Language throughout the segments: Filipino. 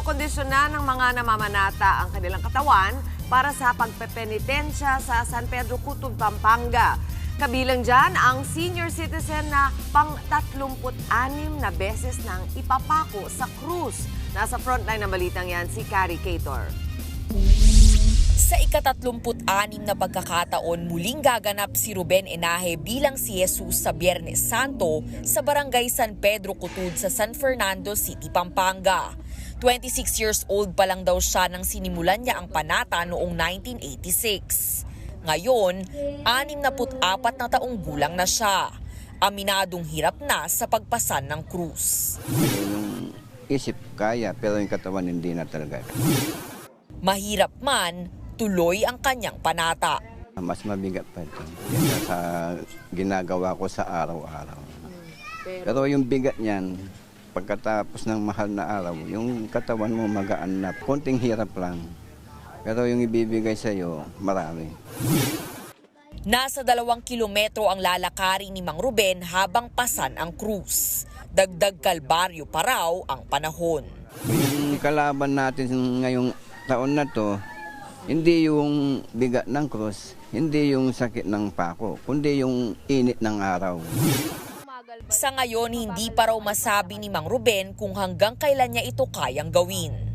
kinokondisyon na ng mga namamanata ang kanilang katawan para sa pagpepenitensya sa San Pedro Cutub, Pampanga. Kabilang dyan ang senior citizen na pang 36 na beses nang ipapako sa krus. Nasa frontline ng balitang yan si Carrie Cator. Sa ikatatlumput-anim na pagkakataon, muling gaganap si Ruben Enaje bilang si Jesus sa Biyernes Santo sa Barangay San Pedro Cutud sa San Fernando City, Pampanga. 26 years old pa lang daw siya nang sinimulan niya ang panata noong 1986. Ngayon, 64 na taong gulang na siya. Aminadong hirap na sa pagpasan ng krus. Yung isip kaya, pero yung katawan hindi na talaga. Mahirap man, tuloy ang kanyang panata. Mas mabigat pa ito. Sa ginagawa ko sa araw-araw. Pero yung bigat niyan, pagkatapos ng mahal na araw, yung katawan mo magaan na. Konting hirap lang. Pero yung ibibigay sa iyo, marami. Nasa dalawang kilometro ang lalakarin ni Mang Ruben habang pasan ang krus. Dagdag kalbaryo pa raw ang panahon. Yung kalaban natin ngayong taon na to, hindi yung bigat ng cross, hindi yung sakit ng pako, kundi yung init ng araw. Sa ngayon, hindi pa raw masabi ni Mang Ruben kung hanggang kailan niya ito kayang gawin.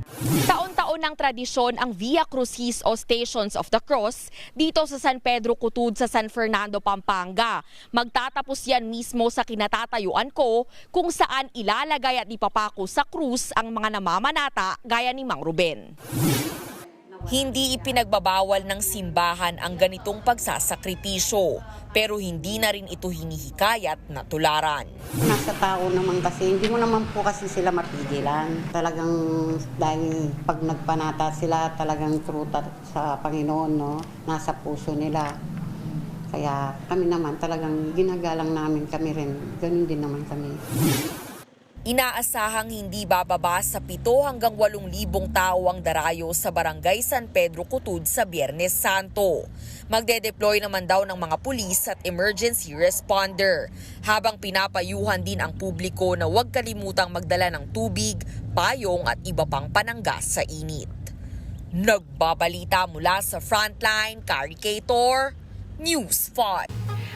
Taon-taon ng tradisyon ang Via Crucis o Stations of the Cross dito sa San Pedro Cutud sa San Fernando, Pampanga. Magtatapos yan mismo sa kinatatayuan ko kung saan ilalagay at ipapako sa krus ang mga namamanata gaya ni Mang Ruben. Hindi ipinagbabawal ng simbahan ang ganitong pagsasakripisyo, pero hindi na rin ito hinihikayat na tularan. Nasa tao naman kasi, hindi mo naman po kasi sila mapigilan. Talagang dahil pag nagpanata sila, talagang true ta- sa Panginoon, no? Nasa puso nila. Kaya kami naman talagang ginagalang namin kami rin. Ganun din naman kami. Inaasahang hindi bababa sa 7 hanggang 8 libong tao ang darayo sa Barangay San Pedro Cutud sa Biyernes Santo. Magde-deploy naman daw ng mga pulis at emergency responder, habang pinapayuhan din ang publiko na huwag kalimutang magdala ng tubig, payong at iba pang pananggas sa init. Nagbabalita mula sa Frontline, Caricator, News 5.